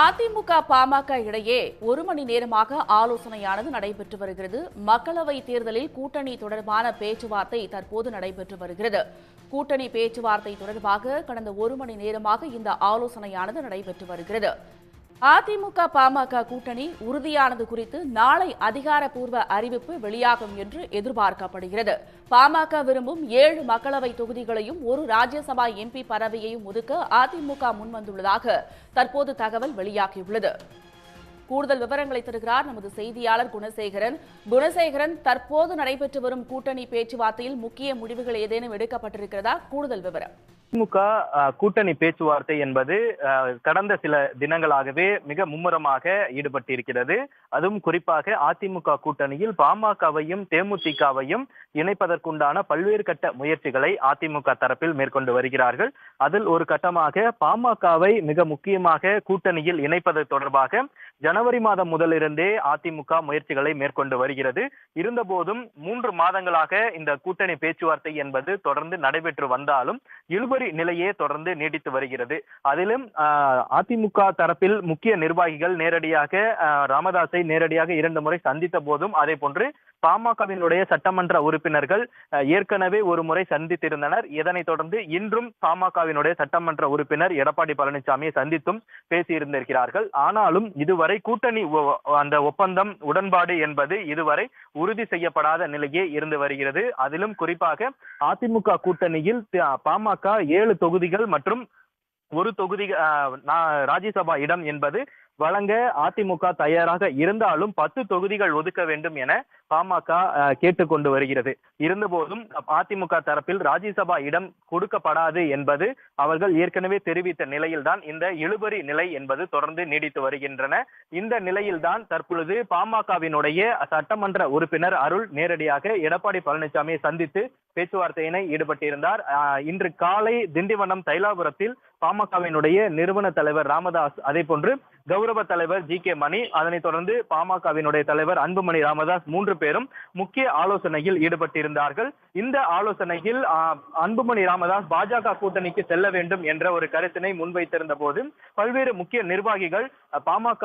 அதிமுக பாமக இடையே ஒரு மணி நேரமாக ஆலோசனையானது நடைபெற்று வருகிறது. மக்களவை தேர்தலில் கூட்டணி தொடர்பான பேச்சுவார்த்தை தற்போது நடைபெற்று வருகிறது. கூட்டணி பேச்சுவார்த்தை தொடர்பாக கடந்த ஒரு மணி நேரமாக இந்த ஆலோசனையானது நடைபெற்று வருகிறது. அதிமுக பாமக கூட்டணி உறுதியானது குறித்து நாளை அதிகாரப்பூர்வ அறிவிப்பு வெளியாகும் என்று எதிர்பார்க்கப்படுகிறது. பாமக விரும்பும் ஏழு மக்களவை தொகுதிகளையும் ஒரு ராஜ்யசபா எம்பி பதவியையும் ஒதுக்க அதிமுக முன்வந்துள்ளதாக தற்போது தகவல் வெளியாகியுள்ளது. கூடுதல் விவரங்களை தருகிறார் நமது செய்தியாளர் குணசேகரன். குணசேகரன் தற்போது நடைபெற்று வரும் கூட்டணி பேச்சுவார்த்தையில் முக்கிய முடிவுகள் ஏதேனும் எடுக்கப்பட்டிருக்கிறதா? கூடுதல் விவரம். திமுக கூட்டணி பேச்சுவார்த்தை என்பது கடந்த சில தினங்களாகவே மிக மும்முரமாக ஈடுபட்டிருக்கிறது. அதுவும் குறிப்பாக அதிமுக கூட்டணியில் பாமகவையும் தேமுதிகவையும் இணைப்பதற்குண்டான பல்வேறு கட்ட முயற்சிகளை அதிமுக தரப்பில் மேற்கொண்டு வருகிறார்கள். அதில் ஒரு கட்டமாக பாமகவை மிக முக்கியமாக கூட்டணியில் இணைப்பது தொடர்பாக ஜன ஜனவரி மாதம் முதலிருந்தே அதிமுக முயற்சிகளை மேற்கொண்டு வருகிறது. இருந்தபோதும் மூன்று மாதங்களாக இந்த கூட்டணி பேச்சுவார்த்தை என்பது தொடர்ந்து நடைபெற்று வந்தாலும் இழுபறி நிலையே தொடர்ந்து நீடித்து வருகிறது. அதிலும் ஆஹ், அதிமுக தரப்பில் முக்கிய நிர்வாகிகள் நேரடியாக ராமதாஸை நேரடியாக இரண்டு முறை சந்தித்த போதும் அதே போன்று பாமகவினுடைய சட்டமன்ற உறுப்பினர்கள் ஏற்கனவே ஒரு முறை சந்தித்திருந்தனர். இதனைத் தொடர்ந்து இன்றும் பாமகவினுடைய சட்டமன்ற உறுப்பினர் எடப்பாடி பழனிசாமியை சந்தித்தும் பேசியிருந்திருக்கிறார்கள். ஆனாலும் இதுவரை கூட்டணி அந்த ஒப்பந்தம் உடன்பாடு என்பது இதுவரை உறுதி செய்யப்படாத நிலையே இருந்து வருகிறது. அதிலும் குறிப்பாக அதிமுக கூட்டணியில் பாமக ஏழு தொகுதிகள் மற்றும் ஒரு தொகுதி ராஜ்யசபா இடம் என்பது வழங்க அதிமுக தயாராக இருந்தாலும் பத்து தொகுதிகள் ஒதுக்க வேண்டும் என பாமக கேட்டுக்கொண்டு வருகிறது. இருந்தபோதும் அதிமுக தரப்பில் ராஜ்யசபா இடம் கொடுக்கப்படாது என்பது அவர்கள் ஏற்கனவே தெரிவித்த நிலையில்தான் இந்த இழுபறி நிலை என்பது தொடர்ந்து நீடித்து வருகின்றன. இந்த நிலையில்தான் தற்பொழுது பாமகவினுடைய சட்டமன்ற உறுப்பினர் அருள் நேரடியாக எடப்பாடி பழனிசாமியை சந்தித்து பேச்சுவார்த்தையினை ஈடுபட்டிருந்தார். இன்று காலை திண்டிவனம் தைலாபுரத்தில் பாமகவினுடைய நிறுவன தலைவர் ராமதாஸ் அதே போன்று கௌரவ தலைவர் ஜி கே மணி அதனைத் தொடர்ந்து பாமகவினுடைய தலைவர் அன்புமணி ராமதாஸ் மூன்று பேரும் முக்கிய ஆலோசனையில் ஈடுபட்டிருந்தார்கள். இந்த ஆலோசனையில் அன்புமணி ராமதாஸ் பாஜக கூட்டணிக்கு செல்ல வேண்டும் என்ற ஒரு கருத்தினை முன்வைத்திருந்த போது பல்வேறு முக்கிய நிர்வாகிகள் பாமக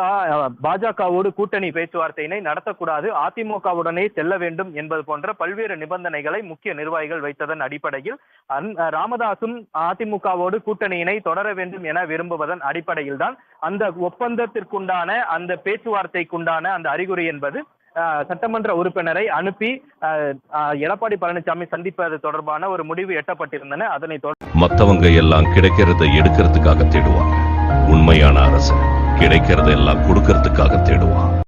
பாஜகவோடு கூட்டணி பேச்சுவார்த்தையினை நடத்தக்கூடாது அதிமுகவுடனே செல்ல வேண்டும் என்பது போன்ற பல்வேறு நிபந்தனைகளை முக்கிய நிர்வாகிகள் வைத்ததன் அடிப்படையில் ராமதாசும் அதிமுகவோடு கூட்டணியினை தொடர வேண்டும் என விரும்புவதன் அடிப்படையில் தான் அந்த ஒப்பந்தத்திற்குண்டான அந்த பேச்சுவார்த்தைக்குண்டான அந்த அறிகுறி என்பது சட்டமன்ற உறுப்பினரை அனுப்பி அஹ், எடப்பாடி பழனிசாமி சந்திப்பது தொடர்பான ஒரு முடிவு எட்டப்பட்டிருந்தன. அதனை மத்தவங்க எல்லாம் கிடைக்கிறத எடுக்கிறதுக்காக தேடுவாங்க. உண்மையான அரசு கிடைக்கிறத எல்லாம் கொடுக்கறதுக்காக